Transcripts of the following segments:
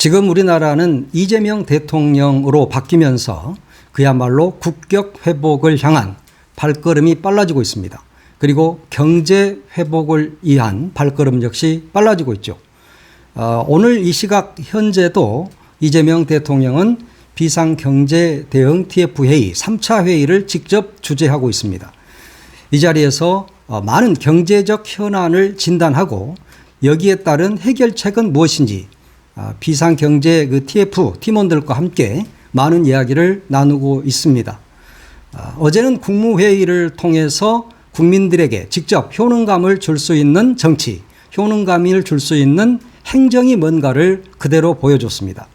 지금 우리나라는 이재명 대통령으로 바뀌면서 그야말로 국격 회복을 향한 발걸음이 빨라지고 있습니다. 그리고 경제 회복을 위한 발걸음 역시 빨라지고 있죠. 어, 오늘 이 시각 현재도 이재명 대통령은 비상경제 대응 TF 회의 3차 회의를 직접 주재하고 있습니다. 이 자리에서 어, 많은 경제적 현안을 진단하고 여기에 따른 해결책은 무엇인지 아, 비상경제 그 TF 팀원들과 함께 많은 이야기를 나누고 있습니다. 아, 어제는 국무회의를 통해서 국민들에게 직접 효능감을 줄 수 있는 정치, 효능감을 줄 수 있는 행정이 뭔가를 그대로 보여줬습니다.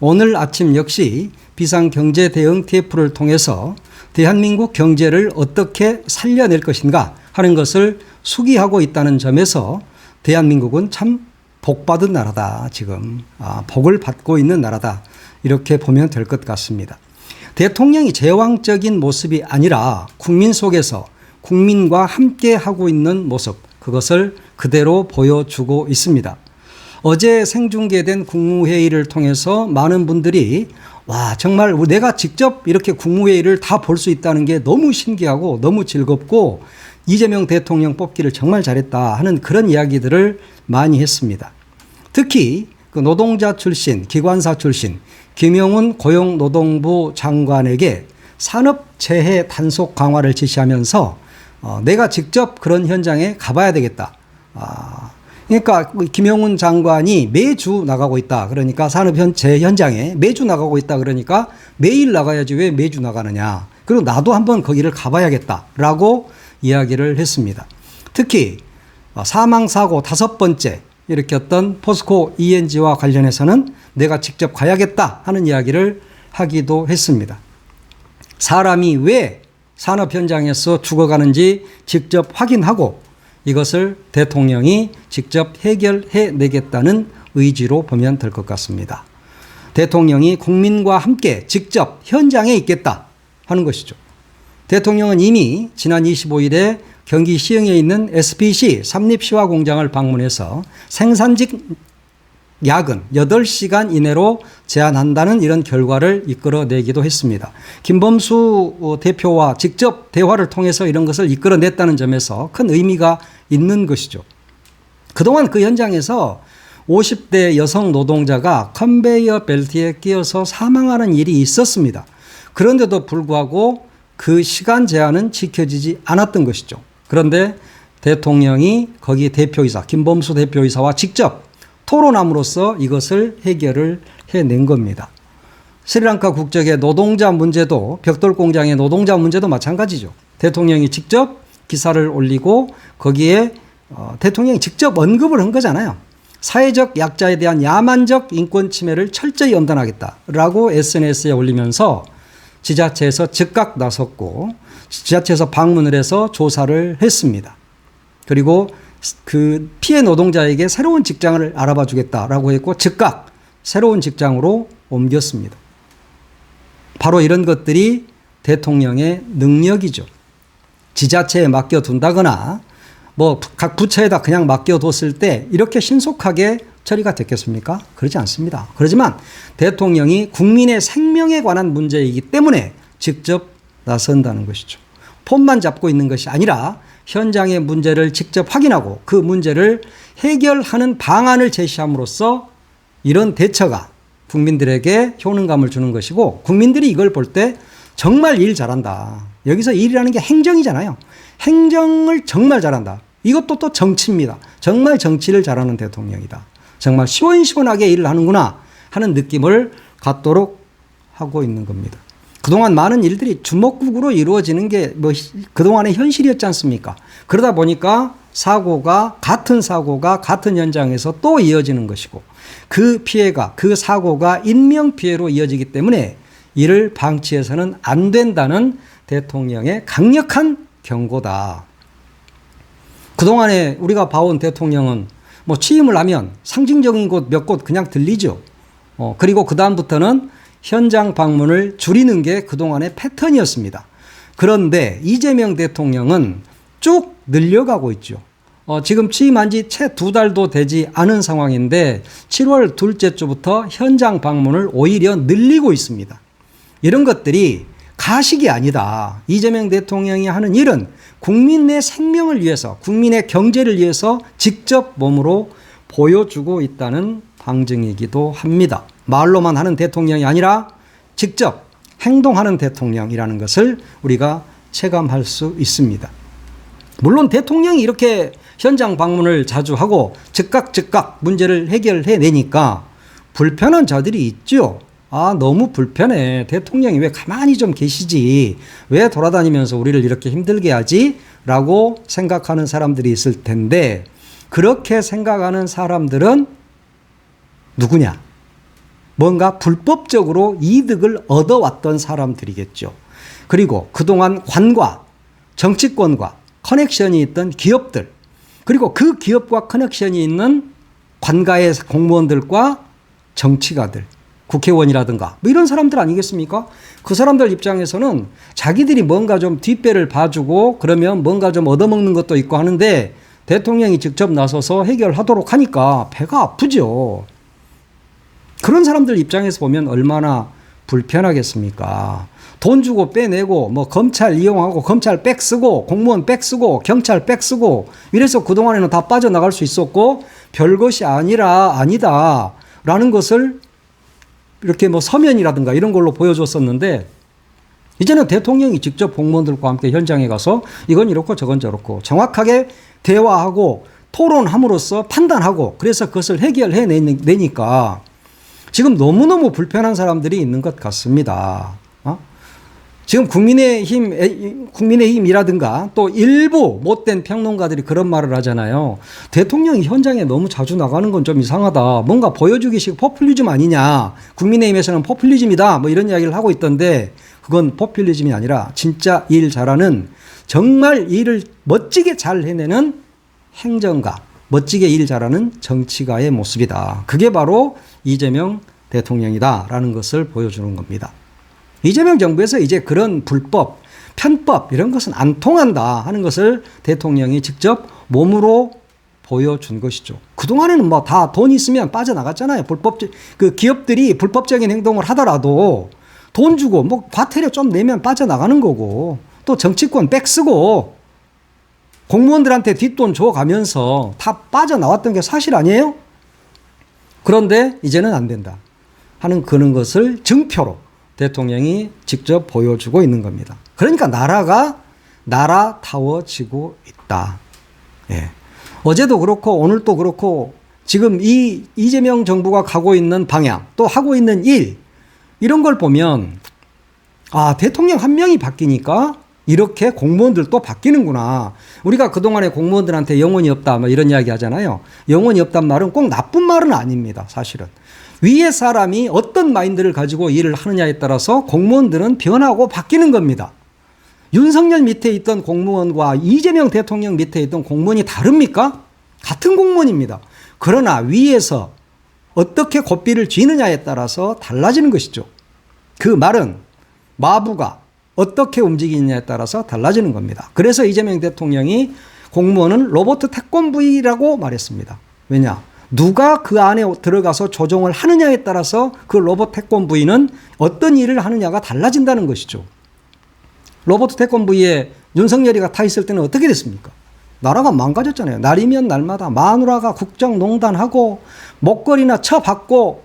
오늘 아침 역시 비상경제 대응 TF를 통해서 대한민국 경제를 어떻게 살려낼 것인가 하는 것을 수기하고 있다는 점에서 대한민국은 참 복받은 나라다. 지금 아, 복을 받고 있는 나라다. 이렇게 보면 될 것 같습니다. 대통령이 제왕적인 모습이 아니라 국민 속에서 국민과 함께 하고 있는 모습 그것을 그대로 보여주고 있습니다. 어제 생중계된 국무회의를 통해서 많은 분들이 와 정말 내가 직접 이렇게 국무회의를 다 볼 수 있다는 게 너무 신기하고 너무 즐겁고 이재명 대통령 뽑기를 정말 잘했다 하는 그런 이야기들을 많이 했습니다. 특히 그 노동자 출신, 기관사 출신 김영훈 고용노동부 장관에게 산업재해 단속 강화를 지시하면서 어, 내가 직접 그런 현장에 가봐야 되겠다. 아, 그러니까 김영훈 장관이 매주 나가고 있다. 그러니까 산업재 현장에 매주 나가고 있다. 그러니까 매일 나가야지 왜 매주 나가느냐. 그리고 나도 한번 거기를 가봐야겠다라고 이야기를 했습니다. 특히 어, 사망 사고 다섯 번째 일으켰던 포스코 ENG와 관련해서는 내가 직접 가야겠다 하는 이야기를 하기도 했습니다. 사람이 왜 산업 현장에서 죽어가는지 직접 확인하고 이것을 대통령이 직접 해결해 내겠다는 의지로 보면 될 것 같습니다. 대통령이 국민과 함께 직접 현장에 있겠다 하는 것이죠. 대통령은 이미 지난 25일에 경기 시흥에 있는 SPC 삼립시화 공장을 방문해서 생산직 야근 8시간 이내로 제한한다는 이런 결과를 이끌어내기도 했습니다. 김범수 대표와 직접 대화를 통해서 이런 것을 이끌어냈다는 점에서 큰 의미가 있는 것이죠. 그동안 그 현장에서 50대 여성 노동자가 컨베이어 벨트에 끼어서 사망하는 일이 있었습니다. 그런데도 불구하고 그 시간 제한은 지켜지지 않았던 것이죠. 그런데 대통령이 거기 대표이사, 김범수 대표이사와 직접 토론함으로써 이것을 해결을 해낸 겁니다. 스리랑카 국적의 노동자 문제도 벽돌 공장의 노동자 문제도 마찬가지죠. 대통령이 직접 기사를 올리고 거기에 어, 대통령이 직접 언급을 한 거잖아요. 사회적 약자에 대한 야만적 인권 침해를 철저히 연단하겠다라고 SNS에 올리면서 지자체에서 즉각 나섰고 지자체에서 방문을 해서 조사를 했습니다. 그리고 그 피해 노동자에게 새로운 직장을 알아봐 주겠다라고 했고 즉각 새로운 직장으로 옮겼습니다. 바로 이런 것들이 대통령의 능력이죠. 지자체에 맡겨둔다거나 뭐 각 부처에다 그냥 맡겨뒀을 때 이렇게 신속하게 처리가 됐겠습니까? 그러지 않습니다. 그렇지만 대통령이 국민의 생명에 관한 문제이기 때문에 직접 나선다는 것이죠. 폰만 잡고 있는 것이 아니라 현장의 문제를 직접 확인하고 그 문제를 해결하는 방안을 제시함으로써 이런 대처가 국민들에게 효능감을 주는 것이고 국민들이 이걸 볼 때 정말 일 잘한다. 여기서 일이라는 게 행정이잖아요. 행정을 정말 잘한다. 이것도 또 정치입니다. 정말 정치를 잘하는 대통령이다. 정말 시원시원하게 일을 하는구나 하는 느낌을 갖도록 하고 있는 겁니다. 그동안 많은 일들이 주먹국으로 이루어지는 게 뭐 그동안의 현실이었지 않습니까? 그러다 보니까 사고가 같은 사고가 같은 현장에서 또 이어지는 것이고 그 피해가 그 사고가 인명 피해로 이어지기 때문에 이를 방치해서는 안 된다는 대통령의 강력한 경고다. 그동안에 우리가 봐온 대통령은 뭐 취임을 하면 상징적인 곳 몇 곳 그냥 들리죠. 어, 그리고 그다음부터는 현장 방문을 줄이는 게 그동안의 패턴이었습니다. 그런데 이재명 대통령은 쭉 늘려가고 있죠. 어, 지금 취임한 지 채 두 달도 되지 않은 상황인데 7월 둘째 주부터 현장 방문을 오히려 늘리고 있습니다. 이런 것들이 가식이 아니다. 이재명 대통령이 하는 일은 국민의 생명을 위해서, 국민의 경제를 위해서 직접 몸으로 보여주고 있다는 방증이기도 합니다. 말로만 하는 대통령이 아니라 직접 행동하는 대통령이라는 것을 우리가 체감할 수 있습니다. 물론 대통령이 이렇게 현장 방문을 자주 하고 즉각 즉각 문제를 해결해 내니까 불편한 자들이 있죠. 아, 너무 불편해. 대통령이 왜 가만히 좀 계시지? 왜 돌아다니면서 우리를 이렇게 힘들게 하지? 라고 생각하는 사람들이 있을 텐데, 그렇게 생각하는 사람들은 누구냐? 뭔가 불법적으로 이득을 얻어왔던 사람들이겠죠. 그리고 그동안 관과 정치권과 커넥션이 있던 기업들, 그리고 그 기업과 커넥션이 있는 관가의 공무원들과 정치가들, 국회의원이라든가 뭐 이런 사람들 아니겠습니까? 그 사람들 입장에서는 자기들이 뭔가 좀 뒷배를 봐주고 그러면 뭔가 좀 얻어먹는 것도 있고 하는데 대통령이 직접 나서서 해결하도록 하니까 배가 아프죠. 그런 사람들 입장에서 보면 얼마나 불편하겠습니까? 돈 주고 빼내고 뭐 검찰 이용하고 검찰 백 쓰고 공무원 백 쓰고 경찰 백 쓰고 이래서 그동안에는 다 빠져나갈 수 있었고 별것이 아니라 아니다라는 것을 이렇게 뭐 서면이라든가 이런 걸로 보여줬었는데 이제는 대통령이 직접 공무원들과 함께 현장에 가서 이건 이렇고 저건 저렇고 정확하게 대화하고 토론함으로써 판단하고 그래서 그것을 해결해 내니까 지금 너무너무 불편한 사람들이 있는 것 같습니다. 어? 지금 국민의힘, 국민의힘이라든가 또 일부 못된 평론가들이 그런 말을 하잖아요. 대통령이 현장에 너무 자주 나가는 건 좀 이상하다. 뭔가 보여주기식 포퓰리즘 아니냐. 국민의힘에서는 포퓰리즘이다. 뭐 이런 이야기를 하고 있던데 그건 포퓰리즘이 아니라 진짜 일 잘하는 정말 일을 멋지게 잘 해내는 행정가, 멋지게 일 잘하는 정치가의 모습이다. 그게 바로 이재명 대통령이다라는 것을 보여주는 겁니다. 이재명 정부에서 이제 그런 불법, 편법 이런 것은 안 통한다 하는 것을 대통령이 직접 몸으로 보여준 것이죠. 그동안에는 뭐 다 돈 있으면 빠져나갔잖아요. 불법, 그 기업들이 불법적인 행동을 하더라도 돈 주고 뭐 과태료 좀 내면 빠져나가는 거고 또 정치권 백 쓰고 공무원들한테 뒷돈 줘가면서 다 빠져나왔던 게 사실 아니에요? 그런데 이제는 안 된다. 하는 그런 것을 증표로 대통령이 직접 보여주고 있는 겁니다. 그러니까 나라가 나라 타워지고 있다. 예. 어제도 그렇고 오늘도 그렇고 지금 이 이재명 정부가 가고 있는 방향 또 하고 있는 일 이런 걸 보면 아 대통령 한 명이 바뀌니까 이렇게 공무원들도 바뀌는구나. 우리가 그동안에 공무원들한테 영혼이 없다, 뭐 이런 이야기 하잖아요. 영혼이 없단 말은 꼭 나쁜 말은 아닙니다, 사실은. 위에 사람이 어떤 마인드를 가지고 일을 하느냐에 따라서 공무원들은 변하고 바뀌는 겁니다. 윤석열 밑에 있던 공무원과 이재명 대통령 밑에 있던 공무원이 다릅니까? 같은 공무원입니다. 그러나 위에서 어떻게 고삐를 쥐느냐에 따라서 달라지는 것이죠. 그 말은 마부가 어떻게 움직이느냐에 따라서 달라지는 겁니다. 그래서 이재명 대통령이 공무원은 로봇 태권브이라고 말했습니다. 왜냐? 누가 그 안에 들어가서 조종을 하느냐에 따라서 그 로봇 태권브이는 어떤 일을 하느냐가 달라진다는 것이죠. 로봇 태권브이에 윤석열이가 타 있을 때는 어떻게 됐습니까? 나라가 망가졌잖아요. 날이면 날마다 마누라가 국정농단하고 목걸이나 쳐받고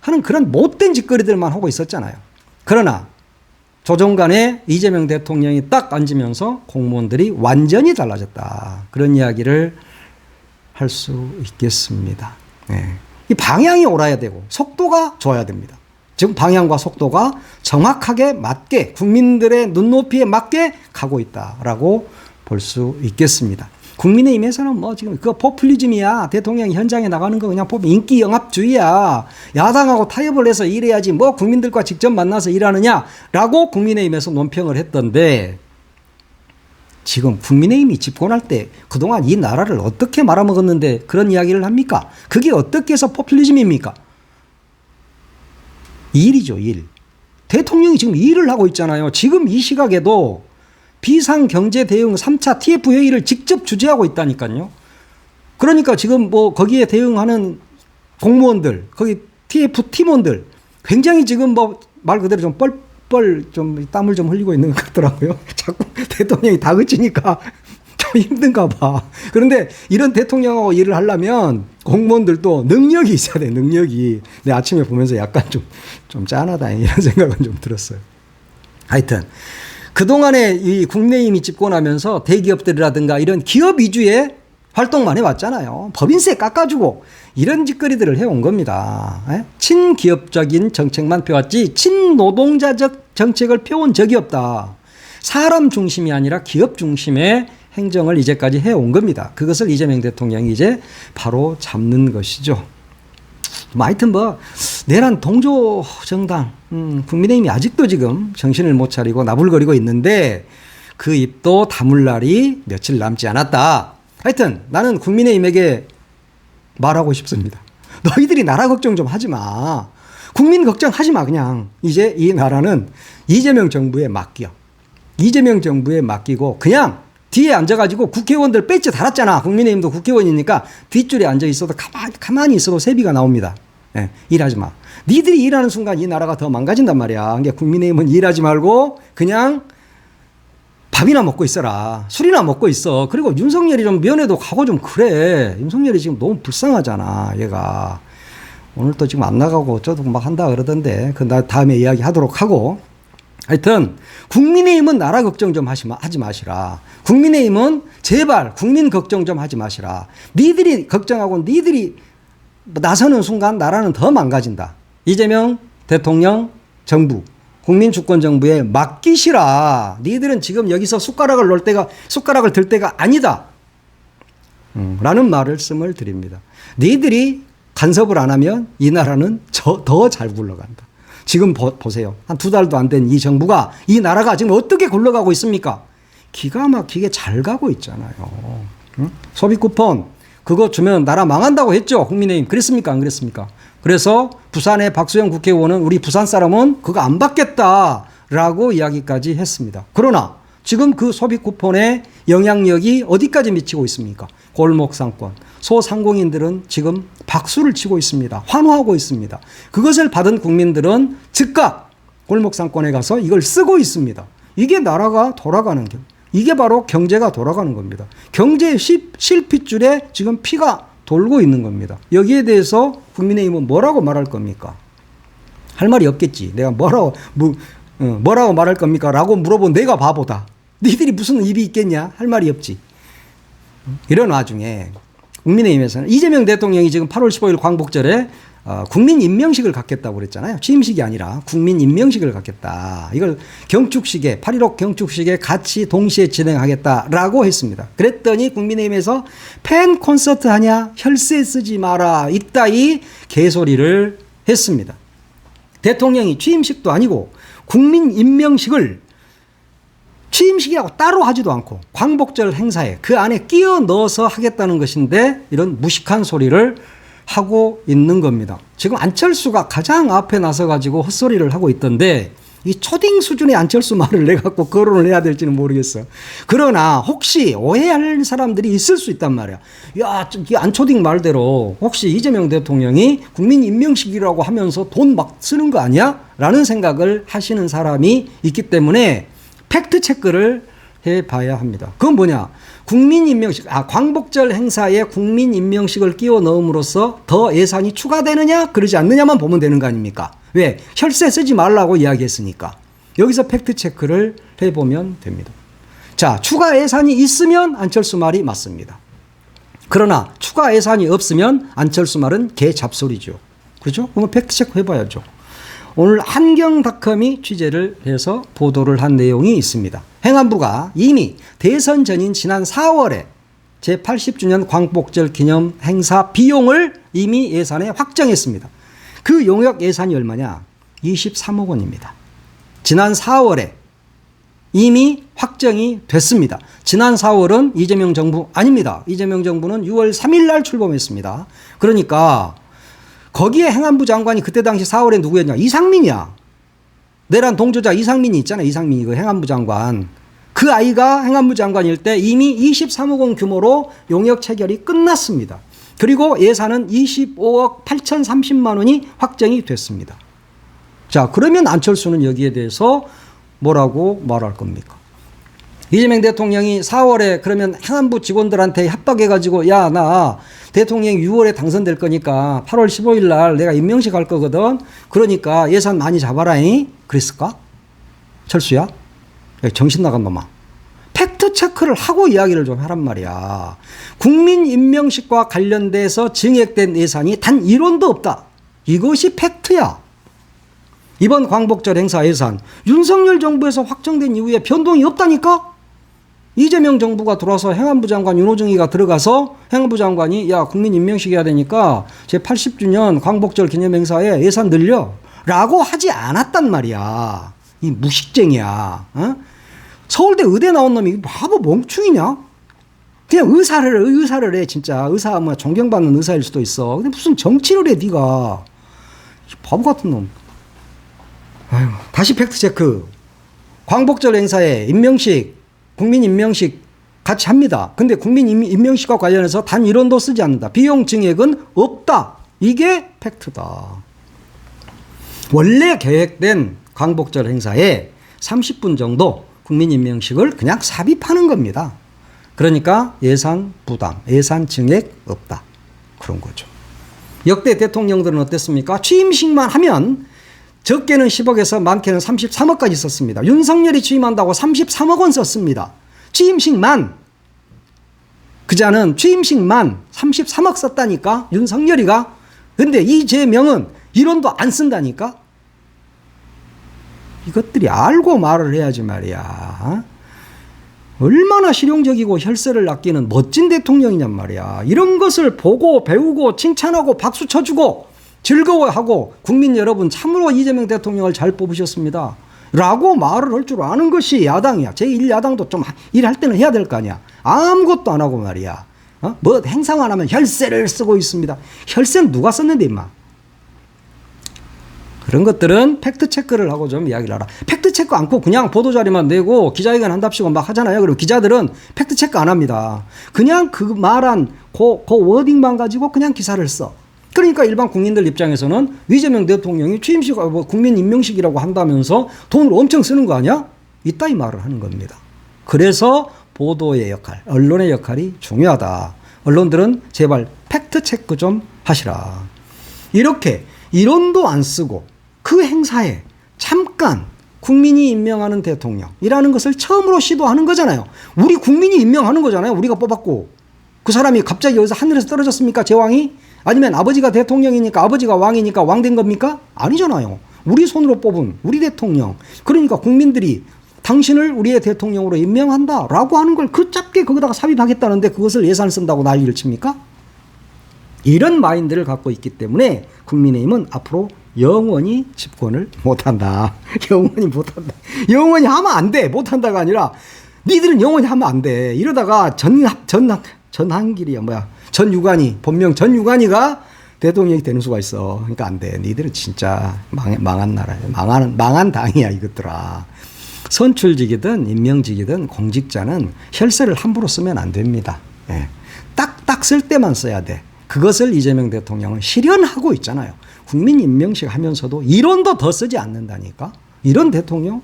하는 그런 못된 짓거리들만 하고 있었잖아요. 그러나 조정간에 이재명 대통령이 딱 앉으면서 공무원들이 완전히 달라졌다. 그런 이야기를 할 수 있겠습니다. 네. 이 방향이 옳아야 되고 속도가 좋아야 됩니다. 지금 방향과 속도가 정확하게 맞게 국민들의 눈높이에 맞게 가고 있다라고 볼 수 있겠습니다. 국민의힘에서는 뭐 지금 그거 포퓰리즘이야. 대통령이 현장에 나가는 거 그냥 보면 인기 영합주의야. 야당하고 타협을 해서 일해야지 뭐 국민들과 직접 만나서 일하느냐라고 국민의힘에서 논평을 했던데 지금 국민의힘이 집권할 때 그동안 이 나라를 어떻게 말아먹었는데 그런 이야기를 합니까? 그게 어떻게 해서 포퓰리즘입니까? 일이죠, 일. 대통령이 지금 일을 하고 있잖아요. 지금 이 시각에도 비상경제 대응 3차 TF 회의를 직접 주재하고 있다니까요. 그러니까 지금 뭐 거기에 대응하는 공무원들, 거기 TF 팀원들 굉장히 지금 뭐 말 그대로 좀 뻘뻘 좀 땀을 좀 흘리고 있는 것 같더라고요. 자꾸 대통령이 다그치니까 좀 힘든가 봐. 그런데 이런 대통령하고 일을 하려면 공무원들도 능력이 있어야 돼, 능력이. 내 아침에 보면서 약간 좀, 좀 짠하다, 이런 생각은 좀 들었어요. 하여튼. 그동안에 이 국민의힘이 집권하면서 대기업들이라든가 이런 기업 위주의 활동만 해왔잖아요. 법인세 깎아주고 이런 짓거리들을 해온 겁니다. 예? 친기업적인 정책만 펴왔지 친노동자적 정책을 펴온 적이 없다. 사람 중심이 아니라 기업 중심의 행정을 이제까지 해온 겁니다. 그것을 이재명 대통령이 이제 바로 잡는 것이죠. 뭐 하여튼 뭐 내란 동조 정당 음, 국민의힘이 아직도 지금 정신을 못 차리고 나불거리고 있는데 그 입도 다물 날이 며칠 남지 않았다. 하여튼 나는 국민의힘에게 말하고 싶습니다. 너희들이 나라 걱정 좀 하지 마. 국민 걱정하지 마 그냥. 이제 이 나라는 이재명 정부에 맡겨. 이재명 정부에 맡기고 그냥 뒤에 앉아가지고 국회의원들 배지 달았잖아. 국민의힘도 국회의원이니까 뒷줄에 앉아 있어도 가만히, 가만히 있어도 세비가 나옵니다. 예, 일하지 마. 니들이 일하는 순간 이 나라가 더 망가진단 말이야. 그러니까 국민의힘은 일하지 말고 그냥 밥이나 먹고 있어라. 술이나 먹고 있어. 그리고 윤석열이 좀 면회도 가고 좀 그래. 윤석열이 지금 너무 불쌍하잖아. 얘가. 오늘 또 지금 안 나가고 어쩌고 막 한다 그러던데. 그 나 다음에 이야기 하도록 하고. 하여튼 국민의힘은 나라 걱정 좀 하지, 마, 하지 마시라. 국민의힘은 제발 국민 걱정 좀 하지 마시라. 니들이 걱정하고 니들이 나서는 순간 나라는 더 망가진다. 이재명 대통령 정부 국민 주권 정부에 맡기시라. 니들은 지금 여기서 숟가락을 놓을 때가 숟가락을 들 때가 아니다. 음, 라는 말을 씀을 드립니다. 니들이 간섭을 안 하면 이 나라는 더 잘 굴러간다. 지금 보, 세요 한 두 달도 안 된 이 정부가 이 나라가 지금 어떻게 굴러가고 있습니까? 기가 막히게 잘 가고 있잖아요. 응? 소비 쿠폰 그거 주면 나라 망한다고 했죠. 국민의힘. 그랬습니까? 안 그랬습니까? 그래서 부산의 박수영 국회의원은 우리 부산 사람은 그거 안 받겠다라고 이야기까지 했습니다. 그러나 지금 그 소비 쿠폰의 영향력이 어디까지 미치고 있습니까? 골목 상권. 소상공인들은 지금 박수를 치고 있습니다. 환호하고 있습니다. 그것을 받은 국민들은 즉각 골목 상권에 가서 이걸 쓰고 있습니다. 이게 나라가 돌아가는 게 이게 바로 경제가 돌아가는 겁니다. 경제의 실핏줄에 지금 피가 돌고 있는 겁니다. 여기에 대해서 국민의힘은 뭐라고 말할 겁니까? 할 말이 없겠지. 내가 뭐라고 뭐, 어, 뭐라고 말할 겁니까? 라고 물어본 내가 바보다. 니들이 무슨 입이 있겠냐? 할 말이 없지. 이런 와중에 국민의힘에서는 이재명 대통령이 지금 8월 15일 광복절에 어, 국민 임명식을 갖겠다고 그랬잖아요. 취임식이 아니라 국민 임명식을 갖겠다. 이걸 경축식에 8.15 경축식에 같이 동시에 진행하겠다라고 했습니다. 그랬더니 국민의힘에서 팬 콘서트 하냐 혈세 쓰지 마라 이따이 개소리를 했습니다. 대통령이 취임식도 아니고 국민 임명식을 취임식이라고 따로 하지도 않고 광복절 행사에 그 안에 끼어 넣어서 하겠다는 것인데 이런 무식한 소리를 하고 있는 겁니다. 지금 안철수가 가장 앞에 나서 가지고 헛소리를 하고 있던데 이 초딩 수준의 안철수 말을 내 갖고 거론을 해야 될지는 모르겠어. 그러나 혹시 오해할 사람들이 있을 수 있단 말이야. 야, 이 안초딩 말대로 혹시 이재명 대통령이 국민 임명식이라고 하면서 돈 막 쓰는 거 아니야? 라는 생각을 하시는 사람이 있기 때문에 팩트 체크를 해 봐야 합니다. 그건 뭐냐? 국민 임명식, 아, 광복절 행사에 국민 임명식을 끼워 넣음으로써 더 예산이 추가되느냐, 그러지 않느냐만 보면 되는 거 아닙니까? 왜? 혈세 쓰지 말라고 이야기했으니까. 여기서 팩트 체크를 해 보면 됩니다. 자, 추가 예산이 있으면 안철수 말이 맞습니다. 그러나 추가 예산이 없으면 안철수 말은 개 잡소리죠. 그죠? 그러면 팩트 체크 해봐야죠. 오늘 한경닷컴이 취재를 해서 보도를 한 내용이 있습니다. 행안부가 이미 대선 전인 지난 4월에 제80주년 광복절 기념 행사 비용을 이미 예산에 확정했습니다. 그 용역 예산이 얼마냐? 23억 원입니다. 지난 4월에 이미 확정이 됐습니다. 지난 4월은 이재명 정부 아닙니다. 이재명 정부는 6월 3일 날 출범했습니다. 그러니까 거기에 행안부 장관이 그때 당시 4월에 누구였냐? 이상민이야. 내란 동조자 이상민이 있잖아. 이상민이 그 행안부 장관. 그 아이가 행안부 장관일 때 이미 23억 원 규모로 용역 체결이 끝났습니다. 그리고 예산은 25억 8,030만 원이 확정이 됐습니다. 자, 그러면 안철수는 여기에 대해서 뭐라고 말할 겁니까? 이재명 대통령이 4월에 그러면 행안부 직원들한테 협박해가지고 야, 나 대통령 6월에 당선될 거니까 8월 15일 날 내가 임명식 할 거거든. 그러니까 예산 많이 잡아라잉. 그랬을까? 철수야? 야, 정신 나간 놈아. 팩트 체크를 하고 이야기를 좀 하란 말이야. 국민 임명식과 관련돼서 증액된 예산이 단 1원도 없다. 이것이 팩트야. 이번 광복절 행사 예산 윤석열 정부에서 확정된 이후에 변동이 없다니까? 이재명 정부가 들어와서 행안부 장관 윤호중이가 들어가서 행안부 장관이 야 국민 임명식 해야 되니까 제 80주년 광복절 기념 행사에 예산 늘려 라고 하지 않았단 말이야. 이 무식쟁이야. 어? 서울대 의대 나온 놈이 바보 멍충이냐? 그냥 의사를 의사를 해 진짜 의사 뭐 존경받는 의사일 수도 있어. 근데 무슨 정치를 해 네가 바보 같은 놈. 아유, 다시 팩트 체크. 광복절 행사에 임명식 국민 임명식 같이 합니다. 근데 국민 임- 임명식과 관련해서 단 1원도 쓰지 않는다. 비용 증액은 없다. 이게 팩트다. 원래 계획된 광복절 행사에 30분 정도 국민 임명식을 그냥 삽입하는 겁니다. 그러니까 예산 부담, 예산 증액 없다. 그런 거죠. 역대 대통령들은 어땠습니까? 취임식만 하면 적게는 10억에서 많게는 33억까지 썼습니다. 윤석열이 취임한다고 33억 원 썼습니다. 취임식만 그자는 취임식만 33억 썼다니까 윤석열이가 근데 이재명은 1원도 안 쓴다니까 이것들이 알고 말을 해야지 말이야. 얼마나 실용적이고 혈세를 아끼는 멋진 대통령이냔 말이야. 이런 것을 보고 배우고 칭찬하고 박수 쳐주고 즐거워하고 국민 여러분 참으로 이재명 대통령을 잘 뽑으셨습니다. 라고 말을 할 줄 아는 것이 야당이야. 제1야당도 좀 일할 때는 해야 될 거 아니야. 아무것도 안 하고 말이야. 어? 뭐 행사만 하면 혈세를 쓰고 있습니다. 혈세는 누가 썼는데 임마. 그런 것들은 팩트 체크를 하고 좀 이야기를 하라. 팩트 체크 않고 그냥 보도 자료만 내고 기자회견 한답시고 막 하잖아요. 그리고 기자들은 팩트 체크 안 합니다. 그냥 그 말한 그, 그 워딩만 가지고 그냥 기사를 써. 그러니까 일반 국민들 입장에서는 이재명 대통령이 취임식, 아, 뭐 국민 임명식이라고 한다면서 돈을 엄청 쓰는 거 아니야? 이따 이 말을 하는 겁니다. 그래서 보도의 역할, 언론의 역할이 중요하다. 언론들은 제발 팩트 체크 좀 하시라. 이렇게 이론도 안 쓰고 그 행사에 잠깐 국민이 임명하는 대통령이라는 것을 처음으로 시도하는 거잖아요. 우리 국민이 임명하는 거잖아요. 우리가 뽑았고. 그 사람이 갑자기 여기서 하늘에서 떨어졌습니까? 제왕이? 아니면 아버지가 대통령이니까 아버지가 왕이니까 왕 된 겁니까? 아니잖아요. 우리 손으로 뽑은 우리 대통령. 그러니까 국민들이 당신을 우리의 대통령으로 임명한다 라고 하는 걸 그 짧게 거기다가 삽입하겠다는데 그것을 예산을 쓴다고 난리를 칩니까? 이런 마인드를 갖고 있기 때문에 국민의힘은 앞으로 영원히 집권을 못한다. 영원히 못한다. 영원히 하면 안 돼. 못한다가 아니라 니들은 영원히 하면 안 돼. 이러다가 전, 전, 전한길이야 뭐야. 전 유관이 본명 전 유관이가 대통령이 되는 수가 있어. 그러니까 안 돼. 니들은 진짜 망, 망한 나라야. 망한, 망한 당이야 이것들아. 선출직이든 임명직이든 공직자는 혈세를 함부로 쓰면 안 됩니다. 예. 딱딱 쓸 때만 써야 돼. 그것을 이재명 대통령은 실현하고 있잖아요. 국민 임명식 하면서도 이론도 더 쓰지 않는다니까. 이런 대통령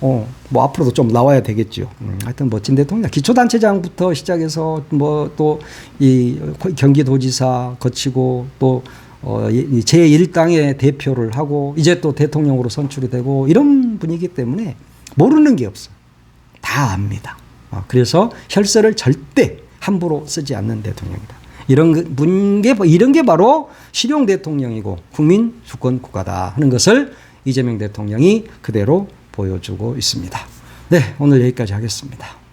어, 뭐 앞으로도 좀 나와야 되겠죠. 음, 하여튼 멋진 대통령. 기초단체장부터 시작해서 뭐 또 이 경기도지사 거치고 또 어, 이 제1당의 대표를 하고 이제 또 대통령으로 선출이 되고 이런 분이기 때문에 모르는 게 없어. 다 압니다. 어, 그래서 혈세를 절대 함부로 쓰지 않는 대통령이다. 이런 그 분게 이런 게 바로 실용 대통령이고 국민 주권 국가다 하는 것을 이재명 대통령이 그대로 보여주고 있습니다. 네, 오늘 여기까지 하겠습니다.